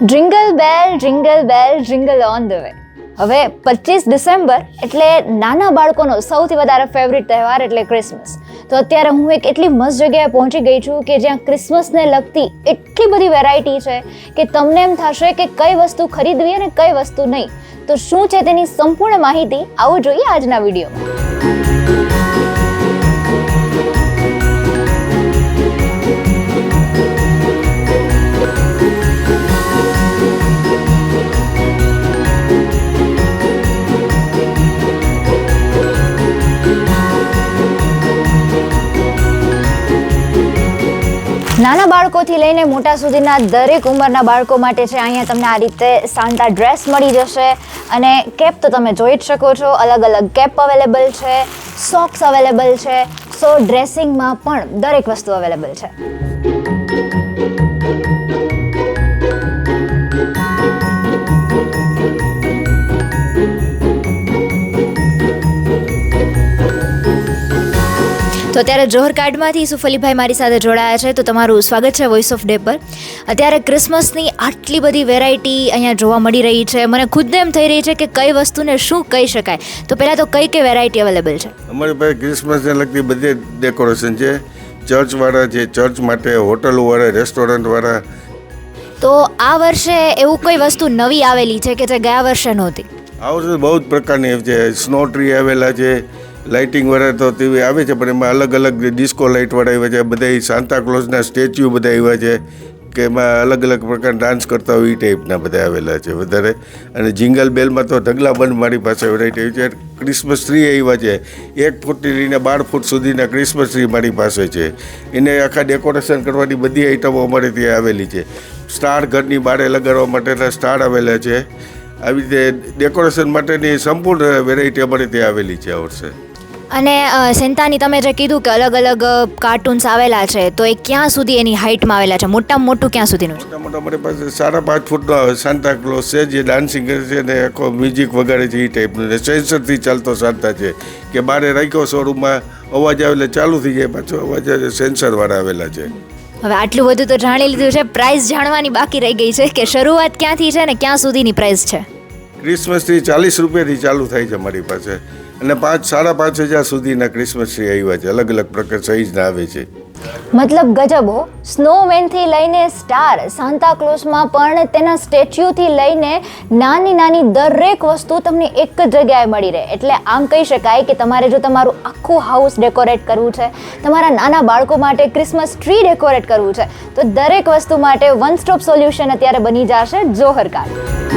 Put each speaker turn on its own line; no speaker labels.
Jingle bell jingle bell jingle on the way હવે પચીસ December એટલે નાના બાળકોનો સૌથી વધારે ફેવરિટ તહેવાર એટલે ક્રિસમસ તો અત્યારે હું એક એટલી મસ્ત જગ્યાએ પહોંચી ગઈ છું કે જ્યાં ક્રિસમસને લગતી એટલી બધી વેરાયટી છે કે તમને એમ થશે કે કઈ વસ્તુ ખરીદવી અને કઈ વસ્તુ નહીં. તો શું છે તેની સંપૂર્ણ માહિતી આવું જોઈએ આજના વિડીયોમાં. નાના બાળકોથી લઈને મોટા સુધીના દરેક ઉંમરના બાળકો માટે છે. અહીંયા તમને આ રીતે સાંતા ડ્રેસ મળી જશે અને કેપ તો તમે જોઈ જ શકો છો. અલગ અલગ કેપ અવેલેબલ છે સોક્સ અવેલેબલ છે. સો ડ્રેસિંગમાં પણ દરેક વસ્તુ અવેલેબલ છે. તો અત્યારે જોહર કાર્ડમાંથી સુફલીભાઈ મારી સાથે જોડાયા છે. તો તમારું સ્વાગત છે વોઇસ ઓફ ડે પર. અત્યારે ક્રિસમસની આટલી બધી વેરાયટી અહીંયા જોવા મળી રહી છે. મને ખુદને એમ થઈ રહી છે કે કઈ વસ્તુને શું કહી શકાય. તો પહેલાં તો કઈ કઈ વેરાયટી અવેલેબલ છે?
અમારી પાસે ક્રિસમસને લગતી બધી ડેકોરેશન છે. ચર્ચવાળા છે ચર્ચ માટે હોટલવાળા રેસ્ટોરન્ટવાળા.
તો આ વર્ષે એવું કોઈ વસ્તુ નવી આવેલી છે કે જે ગયા વર્ષે નહોતી?
વર્ષે બહુ જ પ્રકારની છે સ્નો ટ્રી આવેલા છે લાઇટિંગવાળા તો તેવી આવે છે, પણ એમાં અલગ અલગ ડિસ્કો લાઇટવાળા આવ્યા છે બધા સાંતાક્લોઝના સ્ટેચ્યુ બધા આવ્યા છે, કે એમાં અલગ અલગ પ્રકારના ડાન્સ કરતા હોય એ ટાઈપના બધા આવેલા છે વધારે. અને જિંગલ બેલમાં તો ઢગલા બંધ મારી પાસે વેરાયટી આવી છે. ક્રિસમસ ટ્રી આવ્યા છે. એક ફૂટથી લઈને બાર ફૂટ સુધીના ક્રિસમસ ટ્રી મારી પાસે છે. એને આખા ડેકોરેશન કરવાની બધી આઈટમો અમારે ત્યાં આવેલી છે. સ્ટાર ઘરની બારે લગાડવા માટેના સ્ટાર આવેલા છે. આવી રીતે ડેકોરેશન માટેની સંપૂર્ણ વેરાયટી અમારે ત્યાં આવેલી છે આ વર્ષે.
અને સેન્તાની તમે જે કીધું કે અલગ અલગ કાર્ટૂન્સ આવેલા છે તો એ ક્યાં સુધી એની હાઇટમાં આવેલા છે? મોટામાં મોટું ક્યાં સુધીનું
મોટા મોટા મારી પાસે સાડા પાંચ ફૂટનો સાંતા ક્લોઝ છે જે ડાન્સિંગ કરે છે ને આખો મ્યુઝિક વગાડે છે એ ટાઈપનું ને સેન્સરથી ચાલતો સાંતા છે કે બારે રાખ્યો શોરૂમમાં અવાજ આવે એટલે ચાલુ થઈ જાય પાછો અવાજ સેન્સરવાળા આવેલા છે.
હવે આટલું બધું તો જાણી લીધું છે પ્રાઇસ જાણવાની બાકી રહી ગઈ છે કે શરૂઆત ક્યાંથી છે ને ક્યાં સુધીની પ્રાઇસ છે?
ક્રિસમસ ટ્રી ચાલીસ રૂપિયાથી ચાલુ થાય છે મારી પાસે. અને પાંચ, સાડા પાંચ હજાર સુધીના ક્રિસમસ ટ્રી આવ્યા છે. અલગ અલગ પ્રકાર સાઈઝના આવે છે.
મતલબ ગજબો સ્નોમેનથી લઈને સ્ટાર સાન્તા ક્લોઝમાં પણ તેના સ્ટેચ્યુથી લઈને નાની નાની દરેક વસ્તુ તમને એક જ જગ્યાએ મળી રહે. એટલે આમ કહી શકાય કે તમારે જો તમારું આખું હાઉસ ડેકોરેટ કરવું છે, તમારા નાના બાળકો માટે ક્રિસમસ ટ્રી ડેકોરેટ કરવું છે, તો દરેક વસ્તુ માટે વન સ્ટોપ સોલ્યુશન અત્યારે બની જશે જોહર કાર્ડ